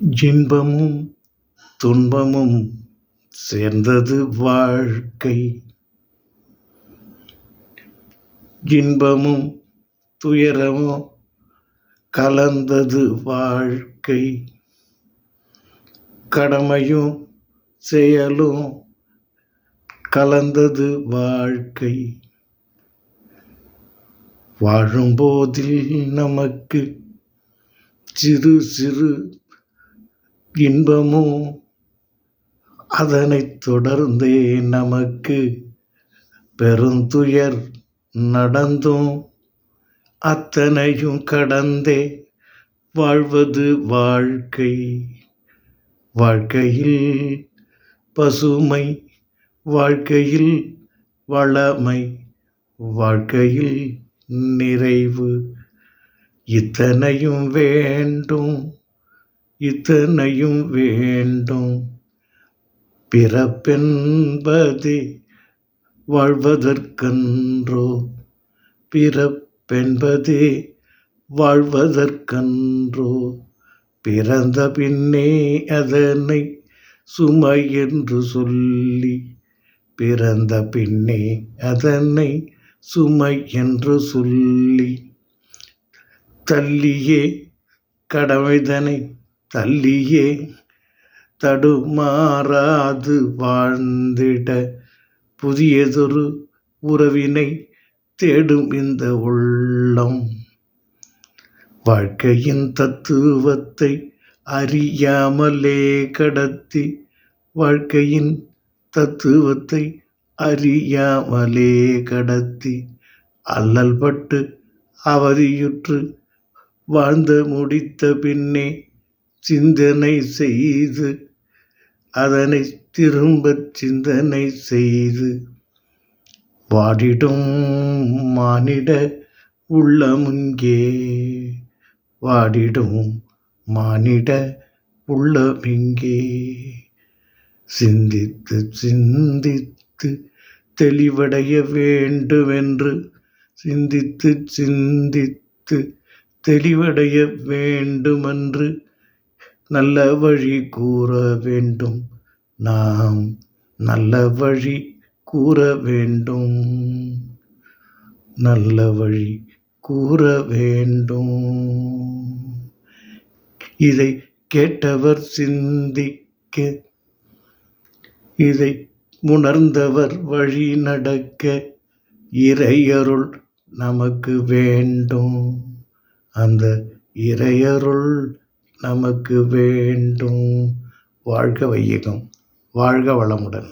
இன்பமும் துன்பமும் சேர்ந்தது வாழ்க்கை. இன்பமும் துயரமும் கலந்தது வாழ்க்கை. கடமையும் செயலும் கலந்தது வாழ்க்கை. வாழும்போதில் நமக்கு சிறு சிறு இன்பமோ? அதனைத் தொடர்ந்தே நமக்கு பெருந்துயர் நடந்தும். அத்தனையும் கடந்தே வாழ்வது வாழ்க்கை. வாழ்க்கையில் பசுமை வாழ்க்கையில் வளமை வாழ்க்கையில் நிறைவு. இத்தனையும் வேண்டும். இத்தனையும் வேண்டும். பிறப்பென்பதே வாழ்வதற்கன்றோ? பிறப்பென்பதே வாழ்வதற்கன்றோ? பிறந்த பின்னே அதனை சுமை என்று சொல்லி பிறந்த பின்னே அதனை சுமை என்று சொல்லி தள்ளியே கடமைதனை தள்ளியே. தடுமாறாது வாழ்ந்திட புதியதொரு உறவினை தேடும் இந்த உள்ளம். வாழ்க்கையின் தத்துவத்தை அறியாமலே கடத்தி வாழ்க்கையின் தத்துவத்தை அறியாமலே கடத்தி அல்லல்பட்டு அவதியுற்று வாழ்ந்து முடித்த பின்னே சிந்தனை செய்து அதனை திரும்பச் சிந்தனை செய்து வாடிடும் மானிட உள்ளமுங்கே வாடிடும் மானிட உள்ளமிங்கே. சிந்தித்து சிந்தித்து தெளிவடைய வேண்டுமென்று சிந்தித்து சிந்தித்து தெளிவடைய வேண்டுமென்று நல்ல வழி கூற வேண்டும். நாம் நல்ல வழி கூற வேண்டும். நல்ல வழி கூற வேண்டும். இதை கேட்டவர் சிந்திக்க இதை உணர்ந்தவர் வழி நடக்க இறையருள் நமக்கு வேண்டும். அந்த இறையருள் நமக்கு வேண்டும். வாழ்க வையகம். வாழ்க வளமுடன்.